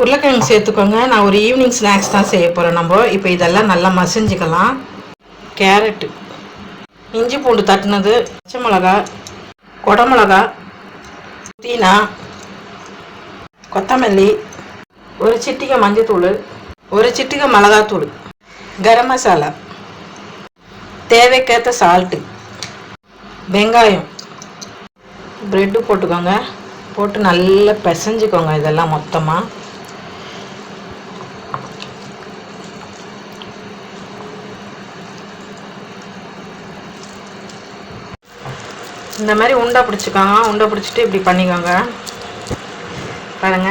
உருளைக்கிழங்கு சேர்த்துக்கோங்க. நான் ஒரு ஈவினிங் ஸ்நாக்ஸ் தான் செய்ய போகிறேன் நம்ம. இப்போ இதெல்லாம் நல்லா மசிஞ்சுக்கலாம். கேரட்டு இஞ்சி பூண்டு தட்டினது பச்சை மிளகா குடமிளகா புதினா கொத்தமல்லி ஒரு சிட்டிகை மஞ்சத்தூள் ஒரு சிட்டிகை மிளகாத்தூள் கரம் மசாலா தேவைக்கேற்ற சால்ட்டு வெங்காயம் ப்ரெட்டு போட்டுக்கோங்க. போட்டு நல்லா பிசைஞ்சுக்கோங்க இதெல்லாம் மொத்தமாக இந்த மாதிரி உண்டை பிடிச்சிக்காங்க. உண்டை பிடிச்சிட்டு இப்படி பண்ணிக்கோங்க. பாருங்க.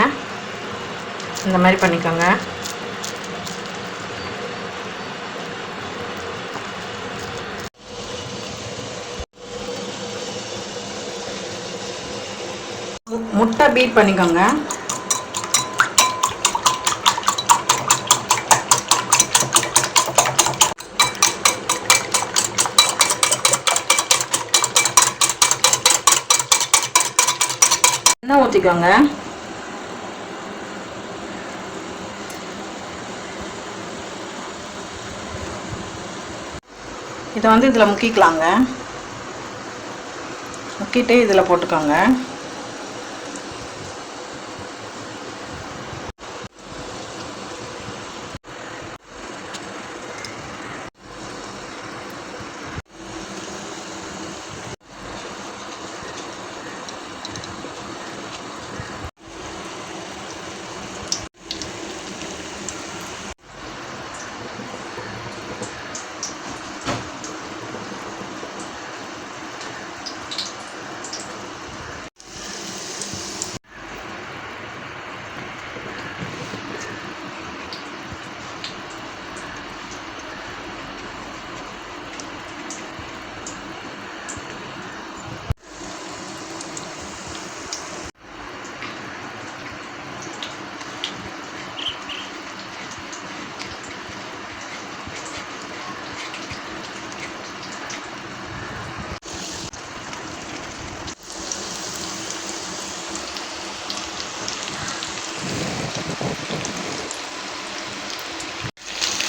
இந்த மாதிரி பண்ணிக்கோங்க. முட்டை பீட் பண்ணிக்கோங்க. எண்ணெய் ஊற்றிக்கோங்க இதை வந்து இதில் முக்கிக்கலாங்க. முக்கிட்டு இதில் போட்டுக்கோங்க.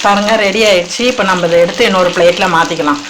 பாருங்க ரெடி ஆயிடுச்சு. இப்போ நம்ம இதை எடுத்து இன்னொரு பிளேட்டில் மாற்றிக்கலாம்